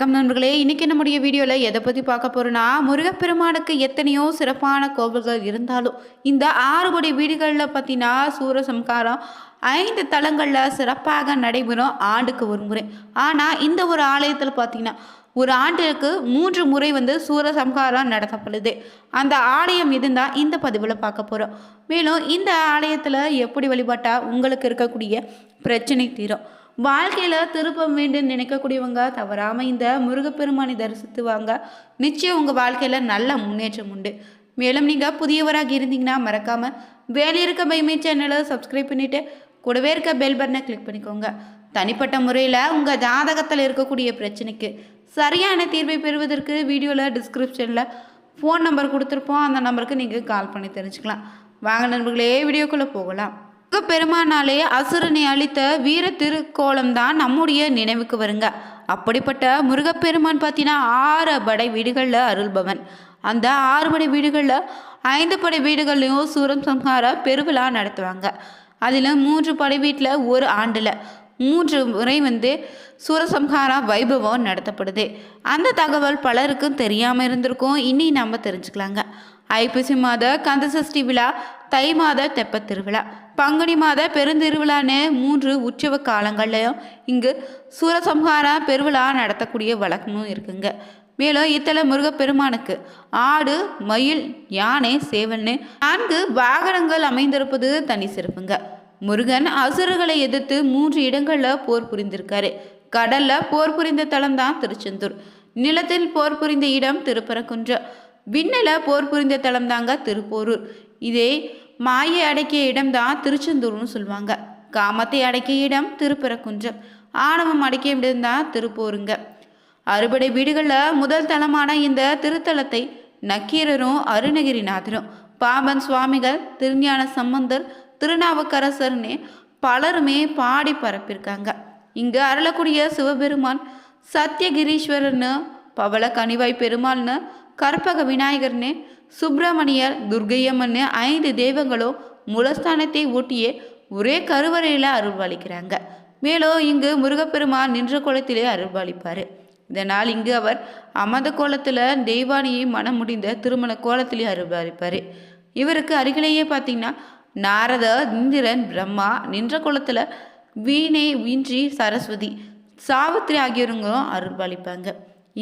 வணக்கம் நண்பர்களே இன்னைக்கு நம்முடைய வீடியோவில் எதை பற்றி பார்க்க போகிறோன்னா முருகப்பெருமானுக்கு எத்தனையோ சிறப்பான கோவில்கள் இருந்தாலும் இந்த ஆறுபடி வீடுகளில் பார்த்தீங்கன்னா சூரசம்காரம் ஐந்து தலங்களில் சிறப்பாக நடைபெறும் ஆண்டுக்கு ஒரு முறை. ஆனால் இந்த ஒரு ஆலயத்தில் பார்த்தீங்கன்னா ஒரு ஆண்டுக்கு மூன்று முறை வந்து சூரசம்ஹாரம் நடத்தப்படுது. அந்த ஆலயம் இருந்தால் இந்த பதிவில் பார்க்க போகிறோம் மேலும் இந்த ஆலயத்தில் எப்படி வழிபாட்டால் உங்களுக்கு இருக்கக்கூடிய பிரச்சனை தீரும். வாழ்க்கையில் திருப்பம் வேண்டும் நினைக்கக்கூடியவங்க தவறாமல் இந்த முருகப்பெருமானை தரிசித்து வாங்க நிச்சயம் உங்கள் வாழ்க்கையில் நல்ல முன்னேற்றம் உண்டு. மேலும் நீங்கள் புதியவராக இருந்தீங்கன்னா மறக்காமல் வேலை இருக்க பைமை சேனலை சப்ஸ்கிரைப் பண்ணிவிட்டு கூடவே இருக்க பெல் பட்டனை கிளிக் பண்ணிக்கோங்க. தனிப்பட்ட முறையில் உங்கள் ஜாதகத்தில் இருக்கக்கூடிய பிரச்சனைக்கு சரியான தீர்வை பெறுவதற்கு வீடியோவில் டிஸ்கிரிப்ஷனில் ஃபோன் நம்பர் கொடுத்துருப்போம். அந்த நம்பருக்கு நீங்கள் கால் பண்ணி தெரிஞ்சுக்கலாம். வாங்க நண்பர்களே வீடியோக்குள்ளே போகலாம். பெருமானாலே அசுரனை அளித்த வீர திருக்கோலம் தான் நம்முடைய நினைவுக்கு வருங்க. அப்படிப்பட்ட முருகப்பெருமான் பார்த்தீங்கன்னா ஆறு படை வீடுகளில் அருள்பவன். அந்த ஆறு படை வீடுகளில் ஐந்து படை வீடுகள்லையும் சூரம் சம்ஹார பெருவிழா நடத்துவாங்க. அதில் மூன்று படை வீட்டில் ஒரு ஆண்டில். மூன்று முறை வந்து சூரசம்ஹாரா வைபவம் நடத்தப்படுது. அந்த தகவல் பலருக்கும் தெரியாமல் இருந்திருக்கும். இனி நம்ம தெரிஞ்சுக்கலாங்க. ஐப்பசி மாத கந்தசஷ்டி விழா தை மாத தெப்பத் திருவிழா. பங்குனி மாத பெருந்திருவிழான்னு மூன்று உற்சவ காலங்கள்லையும் இங்கு சூரசம்ஹாரா பெருவிழா நடத்தக்கூடிய வழக்கமும் இருக்குங்க. மேலும் இத்தல முருகப்பெருமானுக்கு ஆடு மயில் யானை சேவல்னு நான்கு வாகனங்கள் அமைந்திருப்பது தனி சிறப்புங்க. முருகன் அசுரர்களை எதிர்த்து மூன்று இடங்களில் போர் புரிந்திருக்காரு. கடல்ல போர் புரிந்த தலம் தான் திருச்செந்தூர். நிலத்தில் போர் புரிந்த இடம் திருப்பரங்குன்றம் விண்ணில் போர் புரிந்த தலம் தாங்க திருப்போரூர். இதே மாயை அடக்கிய இடம் தான் திருச்செந்தூர்னு சொல்லுவாங்க. காமத்தை அடக்கிய இடம் திருப்பரங்குன்றம் ஆணவம் அடக்கிய இடம் தான் திருப்போருங்க. அறுபடை வீடுகளில் முதல் தலமான இந்த திருத்தலத்தை நக்கீரரும் அருணகிரிநாதரும் பாம்பன் சுவாமிகள் திருஞான சம்பந்தர் திருநாவுக்கரசர்னு பலருமே பாடி பரப்பியிருக்காங்க. இங்கு அருளக்கூடிய சிவபெருமான் சத்தியகிரீஸ்வரர்னு பவள கனிவாய் பெருமாள்னு கற்பக விநாயகர்னு சுப்பிரமணியர் துர்கையம்மன்னு ஐந்து தெய்வங்களும் மூலஸ்தானத்தை ஒட்டியே ஒரே கருவறையில் அருள்வாளிக்கிறாங்க. மேலும் இங்கு முருகப்பெருமான் நின்ற குளத்திலே அருள்வாளிப்பார். இதனால் இங்கு அவர் அமத கோலத்தில் தெய்வானியை மனம் முடிந்த திருமண கோலத்திலே அருள்வாளிப்பார். இவருக்கு அருகிலேயே பார்த்தீங்கன்னா நாரத இந்திரன் பிரம்மா நின்ற குளத்தில் வீணை வீன்றி சரஸ்வதி. சாவித்திரி ஆகியோருங்களும் அருள்பாலிப்பாங்க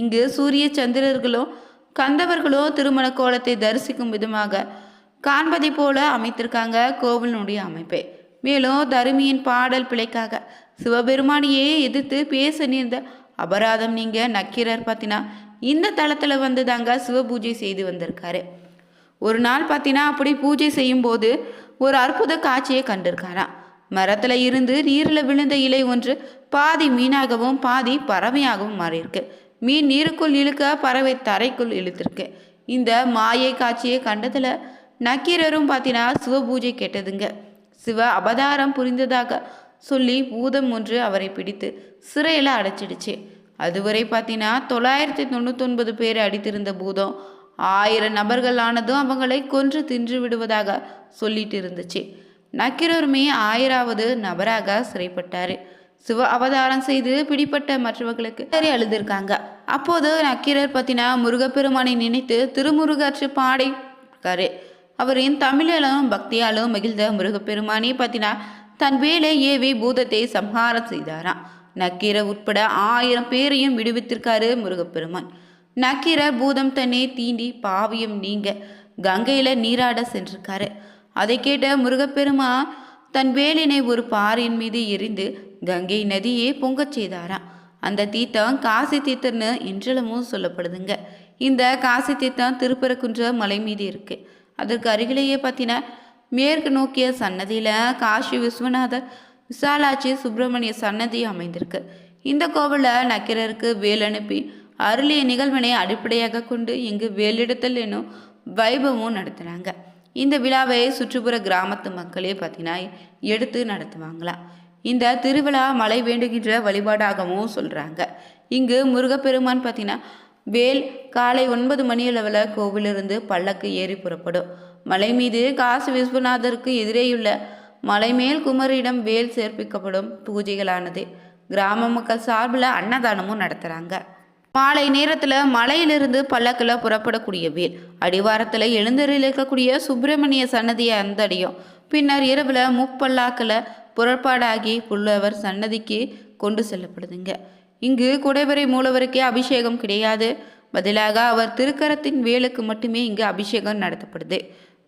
இங்கு சூரிய சந்திரர்களும் கந்தவர்களும் திருமண கோலத்தை தரிசிக்கும் விதமாக காண்பதை போல அமைத்திருக்காங்க கோவிலினுடைய அமைப்பை. மேலும் தருமியின் பாடல் பிழைக்காக சிவபெருமானியே எதிர்த்து பேச நேர்ந்த அபராதம் நீங்க நக்கீரர் பார்த்தீங்கன்னா இந்த தளத்தில் வந்து தாங்க சிவ பூஜை செய்து வந்திருக்காரு. ஒரு நாள் பார்த்தீங்கன்னா அப்படி பூஜை செய்யும்போது ஒரு அற்புத காட்சியை கண்டிருக்காராம் மரத்தில் இருந்து நீரில் விழுந்த இலை ஒன்று பாதி மீனாகவும் பாதி பறவையாகவும் மாறியிருக்கு. மீன் நீருக்குள் இழுக்க பறவை தரைக்குள் இழுத்திருக்கு. இந்த மாயை காட்சியை கண்டதில் நக்கீரரும் பார்த்தீங்கன்னா சிவ பூஜை கேட்டதுங்க. சிவ அபதாரம் புரிந்ததாக சொல்லி பூதம் ஒன்று அவரை பிடித்து சிறையில் அடைச்சிடுச்சு. அதுவரை பார்த்தீங்கன்னா தொள்ளாயிரத்தி தொண்ணூத்தொன்பது பேர் அடித்திருந்த பூதம் ஆயிரம் நபர்கள் ஆனதும் அவங்களை கொன்று தின்று விடுவதாக சொல்லிட்டு இருந்துச்சு நக்கிரருமே ஆயிராவது நபராக சிறைப்பட்டார். சிவ அவதாரம் செய்து பிடிப்பட்ட மற்றவர்களுக்கு சரி அழுதிருக்காங்க. அப்போது நக்கீரர் பற்றினா முருகப்பெருமானை நினைத்து திருமுருகாற்று பாடை இருக்காரு அவரின் தமிழாலும் பக்தியாலும் மகிழ்ந்த முருகப்பெருமானை பற்றினா தன் வேலை ஏவி பூதத்தை சம்ஹாரம் செய்தாராம். நக்கீரர் உட்பட ஆயிரம் பேரையும் விடுவித்திருக்காரு முருகப்பெருமான். நக்கீர பூதம் தன்னே தீண்டி பாவியம் நீங்க. கங்கையில நீராட சென்றிருக்காரு. அதை கேட்ட முருகப்பெருமா தன் வேலினை ஒரு பாறையின் மீது எரிந்து கங்கை நதியே பொங்கச் செய்தாராம். அந்த தீர்த்தம் காசி தீர்த்தம்னு இன்றளமும் சொல்லப்படுதுங்க. இந்த காசி தீர்த்தம் திருப்பரக்குன்ற மலை மீது இருக்கு. அதற்கு அருகிலேயே பார்த்தீங்கன்னா மேற்கு நோக்கிய சன்னதியில் காசி விஸ்வநாதர் விசாலாட்சி சுப்பிரமணிய சன்னதி அமைந்திருக்கு. இந்த கோவிலில் நக்கிரருக்கு வேல் அனுப்பி அருளிய நிகழ்வினை அடிப்படையாக கொண்டு இங்கு வேலெடுத்தல் என்னும் வைபவமும் நடத்துகிறாங்க இந்த விழாவை சுற்றுப்புற கிராமத்து மக்களே பார்த்தீங்கன்னா எடுத்து நடத்துவாங்களாம் இந்த திருவிழா மழை வேண்டுகின்ற வழிபாடாகவும் சொல்கிறாங்க இங்கு முருகப்பெருமான் பார்த்தீங்கன்னா வேல் காலை ஒன்பது மணி அளவில் கோவிலிருந்து பல்லக்கு ஏறி புறப்படும். மலை மீது காசி விஸ்வநாதருக்கு எதிரேயுள்ள மலைமேல் குமரியிடம் வேல் சேர்ப்பிக்கப்படும் பூஜைகளானது. கிராம மக்கள் சார்பில் அன்னதானமும் நடத்துகிறாங்க மாலை நேரத்தில் மலையிலிருந்து பல்லக்கில் புறப்படக்கூடிய வேல் அடிவாரத்தில் எழுந்தரில் இருக்கக்கூடிய சுப்பிரமணிய சன்னதியை அந்தடையும். பின்னர் இரவில் முப்பல்லாக்கில் புறப்பாடாகி புல்லவர் சன்னதிக்கு கொண்டு செல்லப்படுதுங்க. இங்கு குடைவரை மூலவருக்கே அபிஷேகம் கிடையாது. பதிலாக அவர் திருக்கரத்தின் வேலுக்கு மட்டுமே இங்கு அபிஷேகம் நடத்தப்படுது.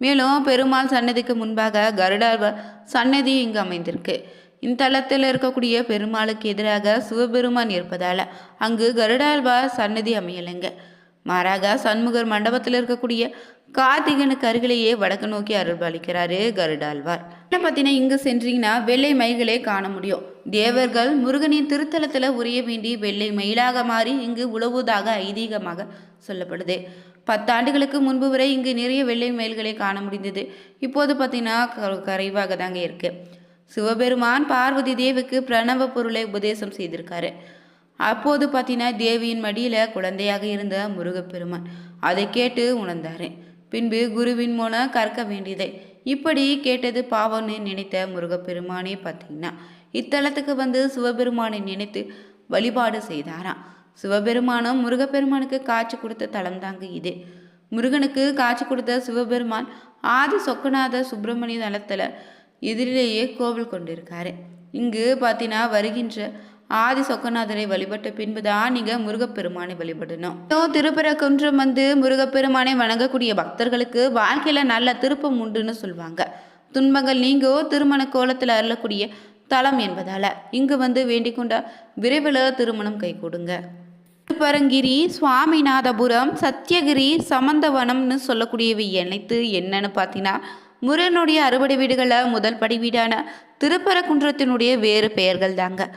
மேலும் பெருமாள் சன்னதிக்கு முன்பாக கருடார் சன்னதி இங்கு அமைந்திருக்கு. இத்தலத்தில் இருக்கக்கூடிய பெருமாளுக்கு எதிராக சிவபெருமான் இருப்பதால் அங்கு கருடாழ்வார் சன்னதி அமையலைங்க. மாறாக சண்முகர் மண்டபத்தில் இருக்கக்கூடிய கார்த்திகனுக்கு அருகிலேயே வடக்கு நோக்கி அருள்பாலிக்கிறாரு கருடாழ்வார். என்ன பார்த்தீங்கன்னா இங்கு சென்றீங்கன்னா வெள்ளை மயில்களே காண முடியும். தேவர்கள் முருகனின் திருத்தலத்தில் உரிய வேண்டி வெள்ளை மயிலாக மாறி இங்கு உழவுவதாக ஐதீகமாக சொல்லப்படுது. பத்தாண்டுகளுக்கு முன்பு வரை இங்கு நிறைய வெள்ளை மயில்களை காண முடிந்தது. இப்போது பார்த்தீங்கன்னா க- கரைவாக தாங்க இருக்குது சிவபெருமான் பார்வதி தேவிக்கு பிரணவ பொருளை உபதேசம் செய்திருக்காரு. அப்போது பார்த்தீங்கன்னா தேவியின் மடியில் குழந்தையாக இருந்த முருகப்பெருமான் அதை கேட்டு உணர்ந்தாரு. பின்பு குருவின் மூலம் கற்க வேண்டியதை. இப்படி கேட்டது பாவம்னு நினைத்த முருகப்பெருமானே பார்த்தீங்கன்னா இத்தலத்துக்கு வந்து சிவபெருமானை நினைத்து வழிபாடு செய்தாராம். சிவபெருமானும் முருகப்பெருமானுக்கு காட்சி கொடுத்த தலம் தாங்க இது. முருகனுக்கு காட்சி கொடுத்த சிவபெருமான் ஆதி சொக்கநாத சுப்பிரமணிய தலத்தில் எதிரிலேயே கோவில் கொண்டிருக்காரு. இங்கு பார்த்தீங்கன்னா வருகின்ற ஆதி சொக்கநாதரை வழிபட்ட பின்புதான் நீங்க முருகப்பெருமானை வழிபடணும். திருப்பரக்குன்றம் வந்து முருகப்பெருமானை வணங்கக்கூடிய பக்தர்களுக்கு வாழ்க்கையில நல்ல திருப்பம் உண்டுன்னு சொல்லுவாங்க துன்பங்கள் நீங்கோ திருமண கோலத்தில் அருளக்கூடிய தலம் என்பதால இங்கு வந்து வேண்டிக் கொண்ட விரைவில் திருமணம் கை கொடுங்க. திருப்பரங்கிரி சுவாமிநாதபுரம் சத்தியகிரி சமந்தவனம்னு சொல்லக்கூடியவை அனைத்து என்னன்னு பார்த்தீங்கன்னா முருகனுடைய அறுபடை வீடுகளில் முதல் படி வீடான திருப்பரங்குன்றத்தினுடைய வேறு பெயர்கள் தாங்க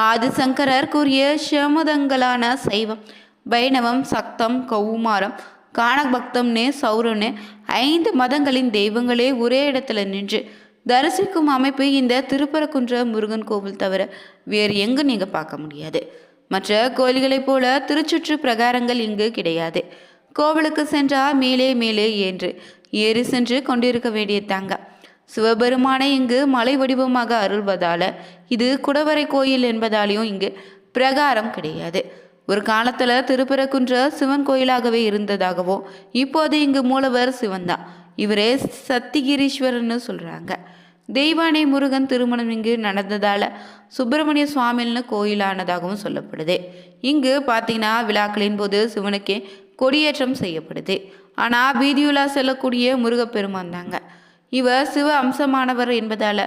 ஆதிசங்கரர் கூறிய சமதங்களான சைவம் வைணவம் சக்தம் கௌமாரம் காணபக்தம்னு சௌரன்னு ஐந்து மதங்களின் தெய்வங்களே ஒரே இடத்துல நின்று தரிசிக்கும் அமைப்பு இந்த திருப்பரக்குன்ற முருகன் கோவில் தவிர வேறு எங்கும் நீங்கள் பார்க்க முடியாது. மற்ற கோயில்களைப் போல திருச்சுற்று பிரகாரங்கள் இங்கு கிடையாது. கோவிலுக்கு சென்றால் மேலே மேலே என்று ஏறி சென்று கொண்டிருக்க வேண்டிய தாங்க. சிவபெருமானை இங்கு மலை வடிவமாக அருள்வதால இது குடவரை கோயில் என்பதாலையும் இங்கு பிரகாரம் கிடையாது. ஒரு காலத்தில் திருப்பரக்குன்ற சிவன் கோயிலாகவே இருந்ததாகவும் இப்போது இங்கு மூலவர் சிவன்தான் இவரே சத்திகிரீஸ்வரன்னு சொல்கிறாங்க தெய்வானை முருகன் திருமணம் இங்கு நடந்ததால் சுப்பிரமணிய சுவாமின்னு கோயிலானதாகவும் சொல்லப்படுது. இங்கு பார்த்தீங்கன்னா விழாக்களின் போது சிவனுக்கே கொடியேற்றம் செய்யப்படுது. ஆனால் வீதியுலா செல்லக்கூடிய முருகப்பெருமான் தாங்க. இவர் சிவ அம்சமானவர் என்பதால்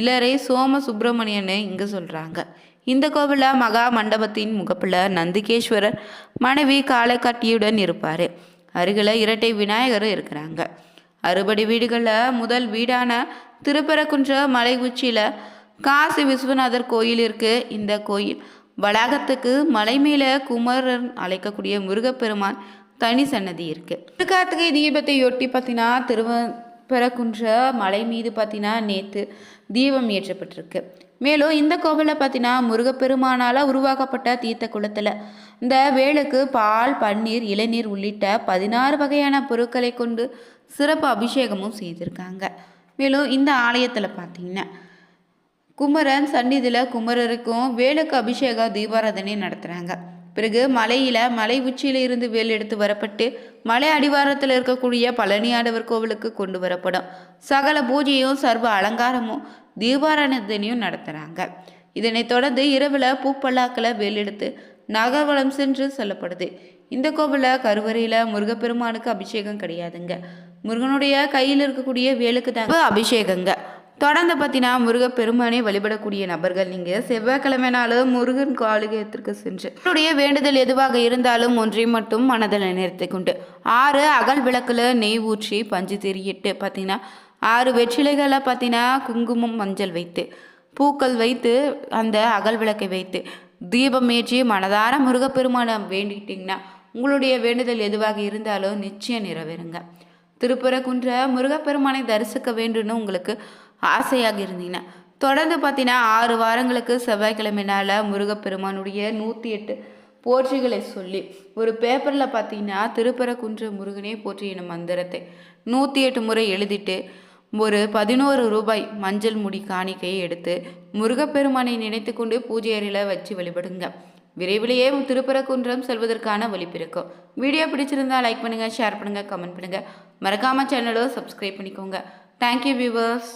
இளரை சோம சுப்பிரமணியன்னு இங்கு சொல்கிறாங்க இந்த கோவிலில் மகா மண்டபத்தின் முகப்பில் நந்திகேஸ்வரர் மனைவி காலைக்காட்டியுடன் இருப்பார். அருகில் இரட்டை விநாயகர் இருக்கிறாங்க. அறுபடை வீடுகளில் முதல் வீடான திருப்பரக்குன்ற மலை உச்சியில் காசி விஸ்வநாதர் கோயில் இருக்கு இந்த கோயில் வளாகத்துக்கு மலை மேலே குமரன் அழைக்கக்கூடிய முருகப்பெருமான் தனி சன்னதி இருக்குது கார்த்திகை தீபத்தையொட்டி பார்த்தீங்கன்னா திருவப்பரக்குன்ற மலை மீது பார்த்தீங்கன்னா நேற்று தீபம் ஏற்றப்பட்டிருக்கு. மேலும் இந்த கோவிலில் பார்த்தீங்கன்னா முருகப்பெருமானால் உருவாக்கப்பட்ட தீர்த்த குளத்தில் இந்த வேலுக்கு பால் பன்னீர் இளநீர் உள்ளிட்ட பதினாறு வகையான பொருட்களை கொண்டு சிறப்பு அபிஷேகமும் செய்திருக்காங்க. மேலும் இந்த ஆலயத்தில் பார்த்தீங்கன்னா குமரன் சந்நிதியில் குமரருக்கும் வேலுக்கு அபிஷேக தீபாராதனை நடத்துகிறாங்க பிறகு மலையில் மலை உச்சியில் இருந்து வேல் எடுத்து வரப்பட்டு மலை அடிவாரத்தில் இருக்கக்கூடிய பழனியாடவர் கோவிலுக்கு கொண்டு வரப்படும். சகல பூஜையும் சர்வ அலங்காரமும் தீபாராதனையும் நடத்துகிறாங்க இதனைத் தொடர்ந்து இரவில் பூப்பல்லாக்களை வேல் எடுத்து சென்று சொல்லப்படுது. இந்த கோவிலில் கருவறையில் முருகப்பெருமானுக்கு அபிஷேகம் கிடையாதுங்க. முருகனுடைய கையில் இருக்கக்கூடிய வேலுக்கு தாங்க அபிஷேகங்க. தொடர்ந்து பார்த்தீங்கன்னா முருகப்பெருமானை வழிபடக்கூடிய நபர்கள் நீங்கள் செவ்வாய்க்கிழமை முருகன் காலிகத்திற்கு சென்று உங்களுடைய வேண்டுதல் எதுவாக இருந்தாலும் ஒன்றை மட்டும் மனதில் நிறுத்தி கொண்டு ஆறு அகல் விளக்கில் நெய் ஊற்றி பஞ்சு திரியிட்டு பார்த்தீங்கன்னா ஆறு வெற்றிலைகளை பார்த்தீங்கன்னா குங்குமம் மஞ்சள் வைத்து பூக்கள் வைத்து அந்த அகல் விளக்கை வைத்து தீபம் ஏற்றி மனதார முருகப்பெருமானை வேண்டிக்கிட்டிங்கன்னா உங்களுடைய வேண்டுதல் எதுவாக இருந்தாலும் நிச்சயம் நிறைவேறுங்க. திருப்பரங்குன்ற முருகப்பெருமானை தரிசிக்க வேண்டும்னு உங்களுக்கு ஆசையாக இருந்தீங்கன்னா தொடர்ந்து பார்த்தீங்கன்னா ஆறு வாரங்களுக்கு செவ்வாய்க்கிழமை நாள் முருகப்பெருமானுடைய நூற்றி எட்டு போற்றிகளை சொல்லி ஒரு பேப்பரில் பார்த்தீங்கன்னா திருப்பரக்குன்ற முருகனே போற்றி எனும் மந்திரத்தை நூற்றி எட்டு முறை எழுதிட்டு ஒரு பதினோரு ரூபாய் மஞ்சள் முடி காணிக்கையை எடுத்து முருகப்பெருமானை நினைத்து கொண்டு பூஜை அறையில் வச்சு வழிபடுங்க. விரைவிலேயே திருப்பரக்குன்றம் செல்வதற்கான வழிபிறக்கும் வீடியோ பிடிச்சிருந்தா லைக் பண்ணுங்கள் ஷேர் பண்ணுங்கள் கமெண்ட் பண்ணுங்கள் மறக்காமல் சேனலும் சப்ஸ்கிரைப் பண்ணிக்கோங்க. Thank you viewers